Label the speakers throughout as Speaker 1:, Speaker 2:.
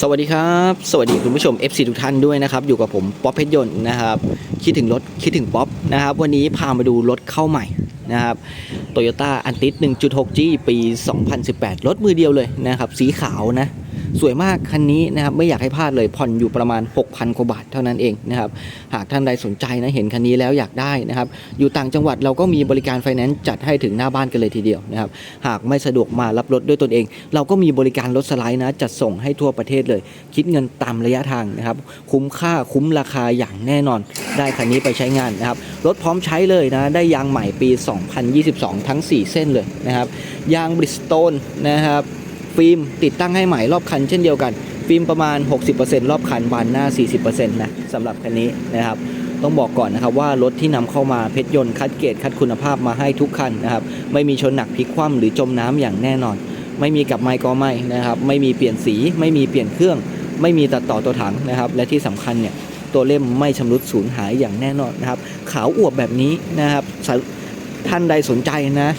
Speaker 1: สวัสดีครับ สวัสดีคุณผู้ชม FC ทุกท่านด้วยนะครับ อยู่กับผมป๊อปเพชรยนต์นะครับ คิดถึงรถคิดถึงป๊อปนะครับ วันนี้พามาดูรถเข้าใหม่นะครับโตโยต้าอันติส 1.6G ปี 2018 รถมือเดียวเลยนะครับ สีขาวนะ สวยมากคันนี้นะครับไม่อยากให้พลาดเลยผ่อนอยู่ประมาณ 6,000กว่าบาทเท่านั้นเองนะครับหากท่านใดสนใจนะเห็นคันนี้แล้วอยากได้นะครับอยู่ต่างจังหวัดเราก็มีบริการไฟแนนซ์จัดให้ถึงหน้าบ้านกันเลยทีเดียวนะครับหากไม่สะดวกมารับรถด้วยตนเอง เราก็มีบริการรถสไลด์นะจัดส่งให้ทั่วประเทศเลย คิดเงินตามระยะทางนะครับคุ้มค่าคุ้มราคาอย่างแน่นอน ได้คันนี้ไปใช้งานนะครับรถพร้อมใช้เลยนะได้ยางใหม่ปี 2022 ทั้ง 4 เส้นเลยนะครับยางบริสโตนนะครับ ฟิล์มติดตั้งให้ใหม่รอบคันเช่นเดียวกัน ฟิล์มประมาณ 60%รอบคันบานหน้า 40%นะสำหรับคันนี้นะครับต้องบอกก่อนนะครับว่ารถที่นำเข้ามาเพชรยนต์คัดเกรดคัดคุณภาพมาให้ทุกคันนะครับไม่มีชนหนักพลิกคว่ำหรือจมน้ำอย่างแน่นอน ไม่มีกับไมค์ก็ไม่นะครับไม่มีเปลี่ยนสี ไม่มีเปลี่ยนเครื่อง ไม่มีตัดต่อตัวถังนะครับและที่สำคัญเนี่ยตัวเล่มไม่ชำรุดสูญหายอย่างแน่นอนนะครับขาวอวบแบบนี้นะครับท่านใดสนใจนะ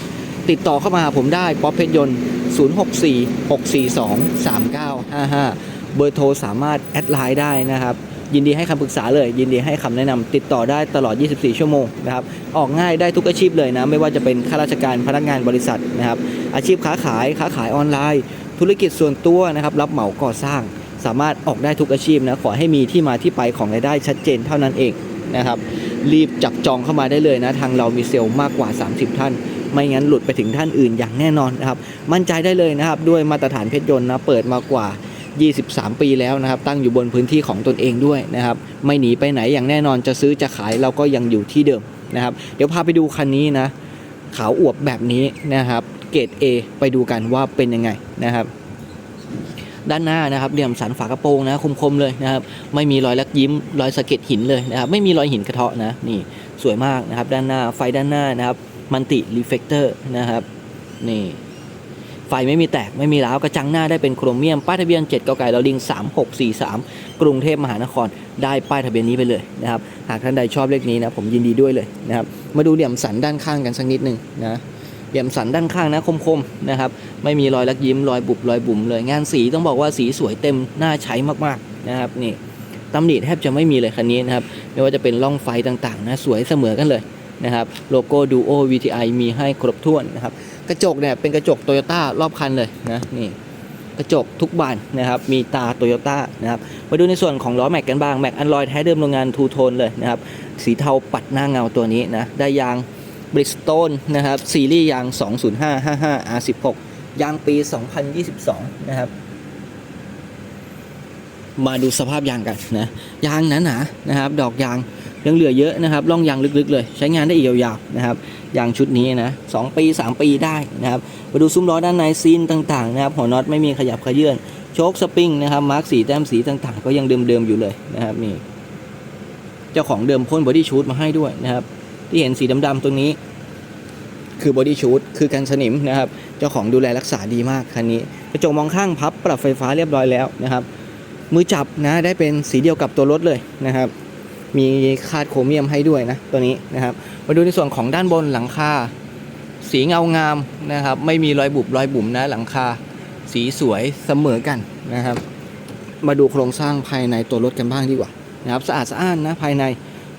Speaker 1: ติดต่อเข้ามาหาผมได้ป๊อปเพชรยนต์ 0646423955 เบอร์โทรสามารถแอดไลน์ได้นะครับ ยินดีให้คำปรึกษาเลย ยินดีให้คำแนะนำติดต่อได้ตลอด 24 ชั่วโมงนะครับ ออกง่ายได้ทุกอาชีพเลยนะ ไม่ว่าจะเป็นข้าราชการพนักงานบริษัทนะครับ อาชีพค้าขายค้าขายออนไลน์ ธุรกิจส่วนตัวนะครับ รับเหมาก่อสร้าง สามารถออกได้ทุกอาชีพนะ ขอให้มีที่มาที่ไปของรายได้ชัดเจนเท่านั้นเองนะครับ รีบจับจองเข้ามาได้เลยนะ ทางเรามีเซลล์มากกว่า 30 ท่าน ไม่งั้นหลุดไปถึงท่านอื่นอย่างแน่นอนนะครับ มั่นใจได้เลยนะครับ ด้วยมาตรฐานเพชรยนต์นะเปิดมากว่า 23 ปีแล้วนะครับ ตั้งอยู่บนพื้นที่ของตนเองด้วยนะครับ ไม่หนีไปไหนอย่างแน่นอนจะซื้อจะขายเราก็ยังอยู่ที่เดิมนะครับ เดี๋ยวพาไปดูคันนี้นะขาวอวบแบบนี้นะครับ เกรด A ไปดูกันว่าเป็นยังไงนะครับด้านหน้านะครับเหลี่ยมสันฝากระโปรงนะคมๆเลยนะครับไม่มีรอยลักยิ้มรอยสะเก็ดหินเลยนะครับไม่มีรอยหินกระเทาะนะนี่สวยมากนะครับด้านหน้าไฟด้านหน้านะครับ มันติรีเฟกเตอร์นะครับนี่ไฟไม่มีแตกไม่มีร้าวกระจังหน้าได้เป็นโครเมียม ป้ายทะเบียน7กไก่เราลิง 3643 กรุงเทพมหานครได้ป้ายทะเบียนนี้ไปเลยนะครับหากท่านใดชอบเลขนี้นะผมยินดีด้วยเลยนะครับมาดูเหลี่ยมสันด้านข้างกันสักนิดหนึ่งนะเหลี่ยมสันด้านข้างนะคมๆนะครับไม่มีรอยลักยิ้มรอยบุบรอยบุ๋มเลยงานสีต้องบอกว่าสีสวยเต็มน่าใช้มากๆนะครับนี่ตำหนิแทบจะไม่มีเลยคันนี้นะครับไม่ว่าจะเป็นร่องไฟต่างๆนะสวยเสมอกันเลย นะครับโลโก้ Duo VTI มีให้ครบถ้วนนะครับกระจกเนี่ยเป็นกระจกโตโยต้ารอบคันเลยนะนี่กระจกทุกบานนะครับมีตาโตโยต้านะครับมาดูในส่วนของล้อแม็กกันบ้างแม็กอันลอยแท้เดิมโรงงานทูโทนเลยนะครับสีเทาปัดหน้าเงาตัวนี้นะได้ยางบริสโตนนะครับซีรีส์ยาง 20555 R16 ยางปี 2022 นะครับ มาดูสภาพยางกันนะยางหนาๆนะครับ ดอกยาง ยังเหลือเยอะนะครับร่องยางลึกๆเลย ใช้งานได้อีกยาวๆนะครับยางชุดนี้นะสองปี 3 ปีได้นะครับมาดูซุ้มล้อด้านในซีนต่างๆนะครับหัวน็อตไม่มีขยับขยื่นโชคสปริงนะครับมาร์กสีแต้มสีต่างๆ ก็ยังเดิมๆอยู่เลยนะครับนี่เจ้าของเดิมพ่นบอดี้ชูดมาให้ด้วยนะครับที่เห็นสีดำๆตรงนี้คือบอดี้ชูดคือกันสนิมนะครับ เจ้าของดูแลรักษาดีมากคันนี้ กระจกมองข้างพับปรับไฟฟ้าเรียบร้อยแล้วนะครับ มือจับนะได้เป็นสีเดียวกับตัวรถเลยนะครับ มีคาดโครเมียมให้ด้วยนะตัวนี้นะครับ มาดูในส่วนของด้านบนหลังคาสีเงางามนะครับ ไม่มีรอยบุบรอยบุ๋มนะหลังคาสีสวยเสมอกันนะครับ มาดูโครงสร้างภายในตัวรถกันบ้างดีกว่านะครับสะอาดสะอ้านนะภายใน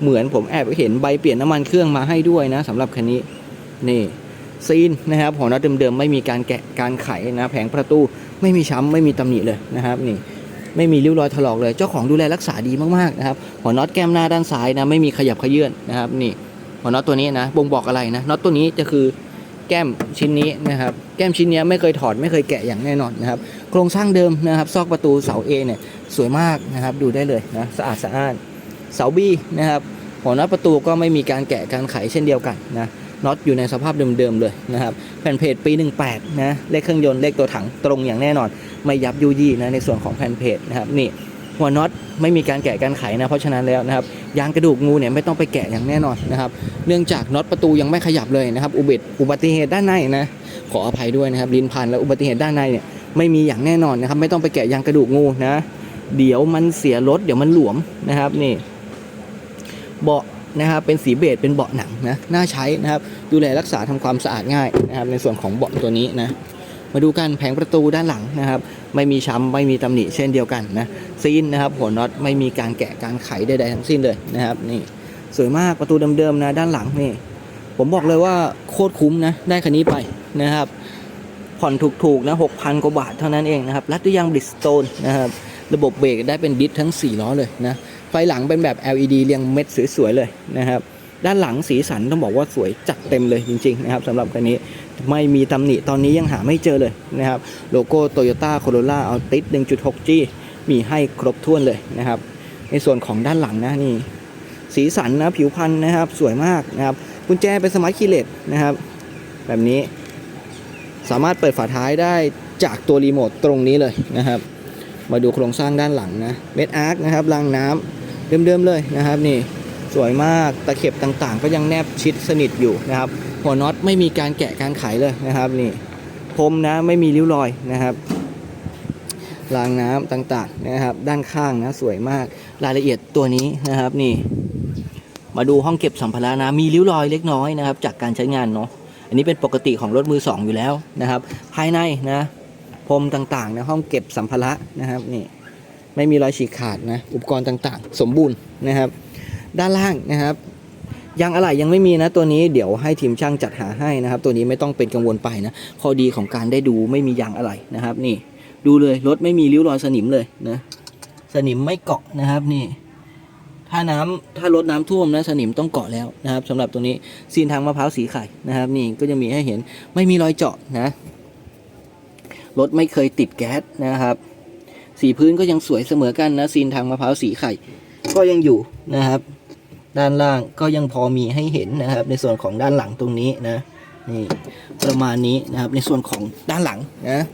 Speaker 1: เหมือนผมแอบเห็นใบเปลี่ยนน้ำมันเครื่องมาให้ด้วยนะสำหรับคันนี้นี่ซีนนะครับหัวน็อตเดิมๆไม่มีการแกะการไขนะแผงประตูไม่มีช้ำไม่มีตำหนิเลยนะครับนี่ ไม่มีริ้วรอยถลอกเลย เจ้าของดูแลรักษาดีมากๆนะครับหัวน็อตแก้มหน้าด้านซ้ายนะไม่มีขยับขยื่นนะครับนี่หัวน็อตตัวนี้นะบ่งบอกอะไรนะน็อตตัวนี้จะคือแก้มชิ้นนี้นะครับแก้มชิ้นนี้ไม่เคยถอดไม่เคยแกะอย่างแน่นอนนะครับโครงสร้างเดิมนะครับซอกประตูเสา A เนี่ยสวยมากนะครับดูได้เลยนะสะอาดสะอ้านเสา B นะครับหัวน็อตประตูก็ไม่มีการแกะการไขเช่นเดียวกันนะ น็อตอยู่ในสภาพเดิมๆเลยนะครับแผ่นเพจปี 18 นะเลขเครื่องยนต์เลขตัวถังตรงอย่างแน่นอน ไม่ยับยุยี่นะในส่วนของแผ่นเพจนะครับนี่หัวน็อตไม่มีการแกะการไขนะเพราะฉะนั้นแล้วนะครับยางกระดูกงูเนี่ยไม่ต้องไปแกะอย่างแน่นอนนะครับเนื่องจากน็อตประตูยังไม่ขยับเลยนะครับอุบัติอุบัติเหตุด้านในนะขออภัยด้วยนะครับลิ้นพันแล้วอุบัติเหตุด้านในเนี่ยไม่มีอย่างแน่นอนนะครับไม่ต้องไปแกะยางกระดูกงูนะเดี๋ยวมันเสียรถเดี๋ยวมันหลวมนะครับนี่เบาะ นะครับเป็นสีเบจเป็นเบาะหนังนะน่าใช้นะครับ ดูแลรักษาทำความสะอาดง่ายนะครับ ในส่วนของเบาะตัวนี้นะมาดูกันแผงประตูด้านหลังนะครับ ไม่มีช้ำไม่มีตำหนิเช่นเดียวกันนะซีนนะครับ หัวน็อตไม่มีการแกะการไขใดๆทั้งสิ้นเลยนะครับนี่สวยมากประตูเดิมๆนะด้านหลังนี่ผมบอกเลยว่าโคตรคุ้มนะได้คันนี้ไปนะครับ ผ่อนถูกๆนะ6,000กว่าบาทเท่านั้นเองนะครับรัดด้วยยางบริสโตนนะครับระบบเบรกได้เป็นดิสทั้ง 4 ล้อเลยนะ ไฟหลังเป็นแบบ LED เรียงเม็ดสวยๆเลยนะครับ ด้านหลังสีสันต้องบอกว่าสวยจัดเต็มเลยจริงๆนะครับสำหรับคันนี้ไม่มีตำหนิตอนนี้ยังหาไม่เจอเลยนะครับโลโก้ Toyota Corolla Altis 1.6G มีให้ครบถ้วนเลยนะครับ ในส่วนของด้านหลังนะนี่สีสันนะผิวพรรณนะครับ สวยมากนะครับกุญแจเป็นสมาร์ทคีย์เลสนะครับ แบบนี้สามารถเปิดฝาท้ายได้จากตัวรีโมทตรงนี้เลยนะครับ มาดูโครงสร้างด้านหลังนะเม็ดอาร์คนะครับรางน้ำ เดิมๆเลยนะครับนี่สวยมากตะเข็บต่างๆ ก็ยังแนบชิดสนิทอยู่นะครับหัวน็อตไม่มีการแกะการไขเลยนะครับนี่พรมนะไม่มีริ้วรอยนะครับรางน้ำต่างๆนะครับ ด้านข้างนะสวยมากรายละเอียดตัวนี้นะครับนี่ มาดูห้องเก็บสัมภาระนะมีริ้วรอยเล็กน้อยนะครับ จากการใช้งานเนาะอันนี้เป็นปกติของรถมือสองอยู่แล้วนะครับ ภายในนะพรมต่างๆในะห้องเก็บสัมภาระนะครับนี่ ไม่มีรอยฉีกขาดนะ อุปกรณ์ต่างๆ สมบูรณ์นะครับ ด้านล่างนะครับยางอะไหล่ยังไม่มีนะตัวนี้เดี๋ยวให้ทีมช่างจัดหาให้นะครับ ตัวนี้ไม่ต้องเป็นกังวลไปนะข้อดีของการได้ดูไม่มียางอะไหล่นะครับ นี่ดูเลยรถไม่มีริ้วรอยสนิมเลยนะ สนิมไม่เกาะนะครับนี่ ถ้าน้ำถ้ารถน้ำท่วมนะสนิมต้องเกาะแล้วนะครับสำหรับตัวนี้ซีนทางมะพร้าวสีไข่นะครับ นี่ก็จะมีให้เห็นไม่มีรอยเจาะนะรถไม่เคยติดแก๊สนะครับ สีพื้นก็ยังสวยเสมอกันนะซีนทางมะพร้าวสีไข่ ก็ยังอยู่นะครับ ด้านล่างก็ยังพอมีให้เห็นนะครับ ในส่วนของด้านหลังตรงนี้นะนี่ประมาณนี้นะครับในส่วนของด้านหลังนะ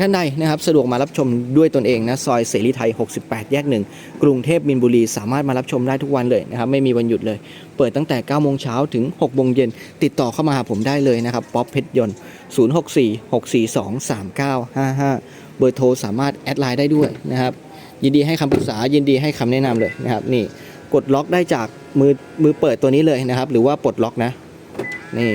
Speaker 1: ท่านใดนะครับสะดวกมารับชมด้วยตนเองนะซอยเสรีไทย 68 แยกหนึ่งกรุงเทพมินบุรีสามารถมารับชมได้ทุกวันเลยนะครับไม่มีวันหยุดเลย เปิดตั้งแต่ 9 โมงเช้าถึง 6 โมงเย็น ติดต่อเข้ามาหาผมได้เลยนะครับป๊อปเพชรยนต์ 064 642 3955 เบอร์โทรสามารถแอดไลน์ได้ด้วยนะครับยินดีให้คำปรึกษายินดีให้คำแนะนำเลยนะครับนี่กดล็อกได้จากมือมือเปิดตัวนี้เลยนะครับ หรือว่าปลดล็อกนะนี่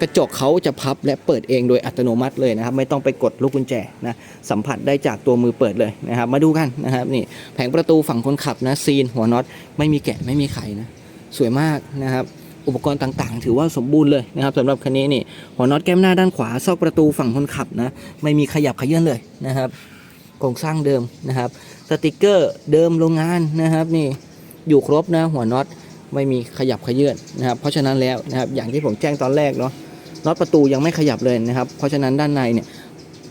Speaker 1: กระจกเขาจะพับและเปิดเองโดยอัตโนมัติเลยนะครับ ไม่ต้องไปกดลูกกุญแจนะสัมผัสได้จากตัวมือเปิดเลยนะครับ มาดูกันนะครับนี่แผงประตูฝั่งคนขับนะซีนหัวน็อตไม่มีแกะไม่มีไขนะสวยมากนะครับอุปกรณ์ต่างๆ ถือว่าสมบูรณ์เลยนะครับสำหรับคันนี้นี่หัวน็อตแก้มหน้าด้านขวาซอกประตูฝั่งคนขับนะไม่มีขยับขยื่นเลยนะครับโครงสร้างเดิมนะครับ สติกเกอร์เดิมโรงงานนะครับนี่อยู่ครบนะหัวน็อตไม่มีขยับขยื่นนะครับเพราะฉะนั้นแล้วนะครับอย่างที่ผมแจ้งตอนแรกเนาะ น็อตประตูยังไม่ขยับเลยนะครับ เพราะฉะนั้นด้านในเนี่ย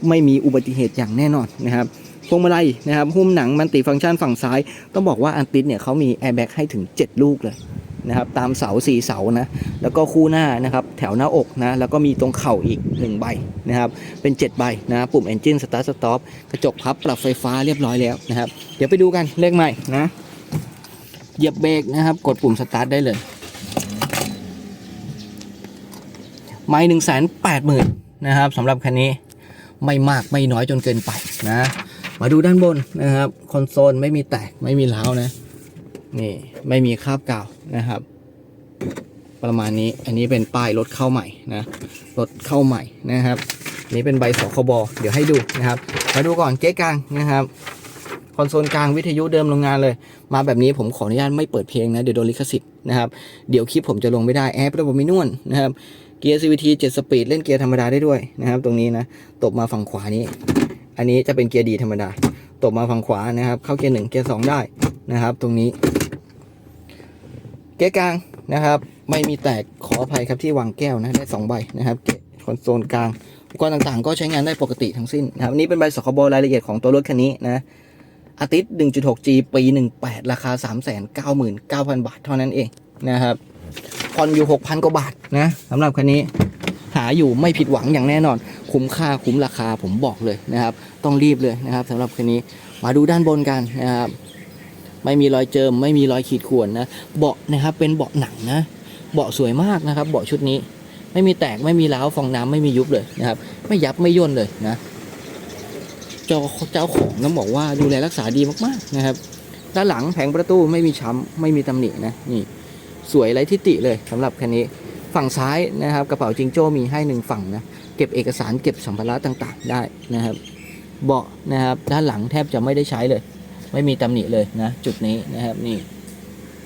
Speaker 1: ไม่มีอุบัติเหตุอย่างแน่นอนนะครับพวงมาลัยนะครับหุ้มหนังมันติฟังก์ชันฝั่งซ้าย ต้องบอกว่าอันติสเนี่ยเขามีแอร์แบ็กให้ถึง 7 ลูกเลยนะครับตามเสา4เสานะแล้วก็คู่หน้านะครับแถวหน้าอกนะแล้วก็มีตรงเข่าอีก 1 ใบนะครับเป็น 7 ใบนะปุ่ม Engine Start Stop กระจกพับปรับไฟฟ้าเรียบร้อยแล้วนะครับ เดี๋ยวไปดูกันเลขใหม่นะเหยียบเบรกนะครับ กดปุ่มสตาร์ทได้เลย ไม่หนึ่งแสนแปดหมื่นนะครับสำหรับคันนี้ไม่มากไม่น้อยจนเกินไปนะ มาดูด้านบนนะครับคอนโซลไม่มีแตกไม่มีร้าวนะ นี่ไม่มีคราบกาวนะครับ ประมาณนี้อันนี้เป็นป้ายรถเข้าใหม่นะรถเข้าใหม่นะครับนี่เป็นใบสคบเดี๋ยวให้ดูนะครับ มาดูก่อนเก๊กลางนะครับคอนโซลกลางวิทยุเดิมโรงงานเลย มาแบบนี้ผมขออนุญาตไม่เปิดเพลงนะ เดี๋ยวโดนลิขสิทธิ์นะครับ เดี๋ยวคลิปผมจะลงไม่ได้แอประบบมินวลนะครับ เกียร์ CVT 7 สปีดเล่นเกียร์ธรรมดาได้ด้วยนะครับ ตรงนี้นะตบมาฝั่งขวานี้ อันนี้จะเป็นเกียร์ดีธรรมดา ตบมาฝั่งขวานะครับ เข้าเกียร์หนึ่งเกียร์สองได้นะครับ ตรงนี้ เกียร์กลางนะครับ ไม่มีแตกขออภัยครับที่วางแก้วนะได้สองใบนะครับเกียร์คอนโซลกลางอุปกรณ์ต่างๆ ก็ใช้งานได้ปกติทั้งสิ้นนะครับนนี้เป็นใบสคบรายละเอียดของตัวรถคันนี้นะอาทิตย์ 1.6G ปี 18 ราคา 399,000 บาทเท่านั้นเองนะครับ ผ่อนอยู่6,000กว่าบาทนะสำหรับคันนี้หาอยู่ไม่ผิดหวังอย่างแน่นอน คุ้มค่าคุ้มราคาผมบอกเลยนะครับ ต้องรีบเลยนะครับสำหรับคันนี้มาดูด้านบนกันนะครับไม่มีรอยเจิม ไม่มีรอยขีดข่วนนะเบาะนะครับเป็นเบาะหนังนะเบาะสวยมากนะครับเบาะชุดนี้ ไม่มีแตกไม่มีร้าวฟองน้ำไม่มียุบเลยนะครับ ไม่ยับไม่ย่นเลยนะเจ้าเจ้าของต้องบอกว่าดูแลรักษาดีมากๆนะครับ ด้านหลังแผงประตูไม่มีช้ำไม่มีตำหนินะนี่ สวยไรทิติเลยสำหรับคันนี้ฝั่งซ้ายนะครับ กระเป๋าจิงโจ้มีให้หนึ่งฝั่งนะเก็บเอกสารเก็บสัมภาระต่างๆ ได้นะครับ เบาะนะครับด้านหลังแทบจะไม่ได้ใช้เลย ไม่มีตำหนิเลยนะจุดนี้นะครับนี่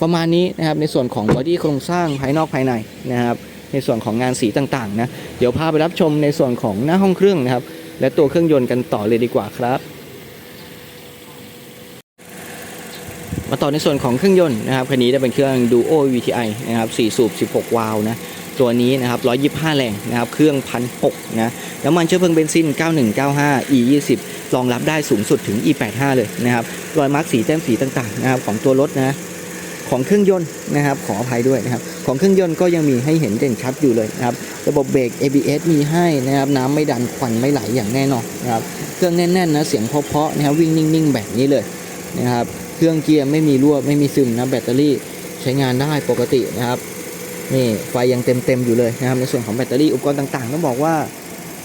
Speaker 1: ประมาณนี้นะครับในส่วนของบอดี้โครงสร้างภายนอกภายในนะครับ ในส่วนของงานสีต่างๆนะเดี๋ยวพาไปรับชมในส่วนของหน้าห้องเครื่องนะครับ และตัวเครื่องยนต์กันต่อเลยดีกว่าครับ มาต่อในส่วนของเครื่องยนต์นะครับคันนี้จะเป็นเครื่อง Duo VTI นะครับ4สูบ 16 วาล์วนะตัวนี้นะครับ125 แรงนะครับเครื่องพันหนะน้ำมันเชื้อเพลิงเบนซิน 9195 E 20 รองรับได้สูงสุดถึง E 85 เลยนะครับรอยมาร์กสีแต้มสีต่างๆนะครับของตัวรถนะของเครื่องยนต์นะครับขออภัยด้วยนะครับของเครื่องยนต์ก็ยังมีให้เห็นเด่นชัดอยู่เลยนะครับระบบเบรก ABS มีให้นะครับน้ำไม่ดันควันไม่ไหลอย่างแน่นอนนะครับเครื่องแน่นๆนะเสียงเพาะๆนะครับวิ่งนิ่งๆ แบบนี้เลย นะครับ เครื่องเกียร์ไม่มีรั่วไม่มีซึมนะแบตเตอรี่ใช้งานได้ปกตินะครับนี่ไฟยังเต็มเต็มๆอยู่เลยนะครับ ในส่วนของแบตเตอรี่อุปกรณ์ต่างๆต้องบอกว่า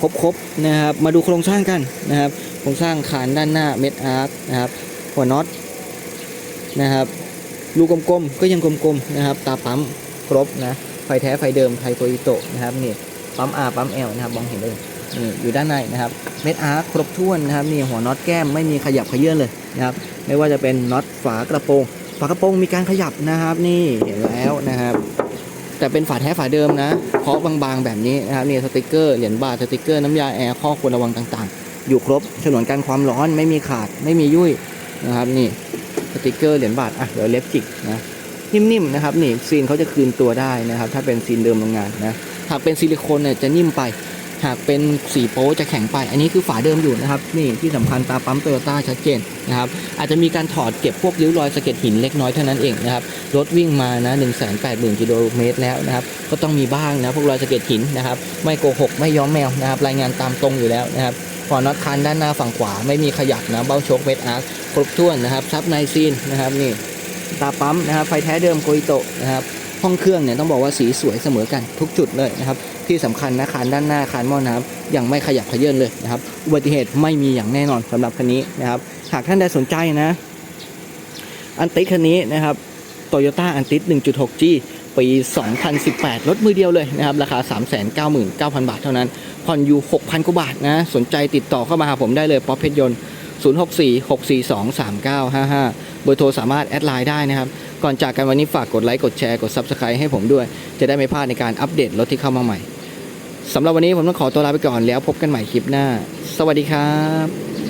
Speaker 1: ครบๆนะครับ มาดูโครงสร้างกันนะครับ โครงสร้างคานด้านหน้าเม็ดอาร์คนะครับ หัวน็อตนะครับลูกกลมๆก็ยังกลมๆนะครับ ตาปั๊มครบนะไฟแท้ไฟเดิมไทโตอิโตะนะครับนี่ ปั๊ม R ปั๊ม L นะครับมองเห็นเลยนี่อยู่ด้านในนะครับเม็ดอาร์ครบถ้วนนะครับนี่หัวน็อตแก้มไม่มีขยับขยื่นเลยนะครับไม่ว่าจะเป็นน็อตฝากระโปรงฝากระโปรงมีการขยับนะครับนี่เห็นแล้วนะครับแต่เป็นฝาแท้ฝาเดิมนะเคาะบางๆแบบนี้นะครับนี่สติกเกอร์เหรียญบาทสติกเกอร์น้ำยาแอร์ข้อควรระวังต่างๆ อยู่ครบฉนวนกันความร้อนไม่มีขาดไม่มียุ่ยนะครับนี่สติกเกอร์เหรียญบาทอะเดี๋ยวเล็บจิกนะนิ่มๆนะครับนี่ซีนเขาจะคืนตัวได้นะครับ ถ้าเป็นซีนเดิมโรงงานนะ หากเป็นซิลิโคนเนี่ยจะนิ่มไป หากเป็นสีโป๊จะแข็งไป อันนี้คือฝาเดิมอยู่นะครับ นี่ที่สำคัญตาปั๊มโตโยต้าชัดเจนนะครับ อาจจะมีการถอดเก็บพวกริ้วรอยสะเก็ดหินเล็กน้อยเท่านั้นเองนะครับ รถวิ่งมานะ1 8 0 0 0 0กิโลเมตรแล้วนะครับ ก็ต้องมีบ้างนะพวกรอยสะเก็ดหินนะครับ ไม่โกหกไม่ย้อมแมวนะครับ รายงานตามตรงอยู่แล้วนะครับพอน็อตคันด้านหน้าฝั่งขวาไม่มีขยับนะเบ้าโชคเวทอาร์คครบถ้วนนะครับซับในซีนนะครับนี่ตาปั๊มนะครับไฟแท้เดิมโกอิโตะนะครับ ห้องเครื่องเนี่ยต้องบอกว่าสีสวยเสมอกันทุกจุดเลยนะครับ ที่สำคัญนะคานด้านหน้าคานหม้อน้ำยังไม่ขยับเขยื่นเลยนะครับ อุบัติเหตุไม่มีอย่างแน่นอนสำหรับคันนี้นะครับ หากท่านใดสนใจนะ อันติคันนี้นะครับโตโยต้าอันติ 1.6G ปี 2018 รถมือเดียวเลยนะครับ ราคา 399,000 บาทเท่านั้น ผ่อนอยู่ 6,000 กว่าบาทนะ สนใจติดต่อเข้ามาหาผมได้เลย ป๊อปเพชรยนต์ 0646423955 เบอร์โทรสามารถแอดไลน์ได้นะครับ ก่อนจากกันวันนี้ฝากกดไลค์กดแชร์กด Subscribe ให้ผมด้วย จะได้ไม่พลาดในการอัปเดตรถที่เข้ามาใหม่สำหรับวันนี้ผมต้องขอตัวลาไปก่อนแล้วพบกันใหม่คลิปหน้า สวัสดีครับ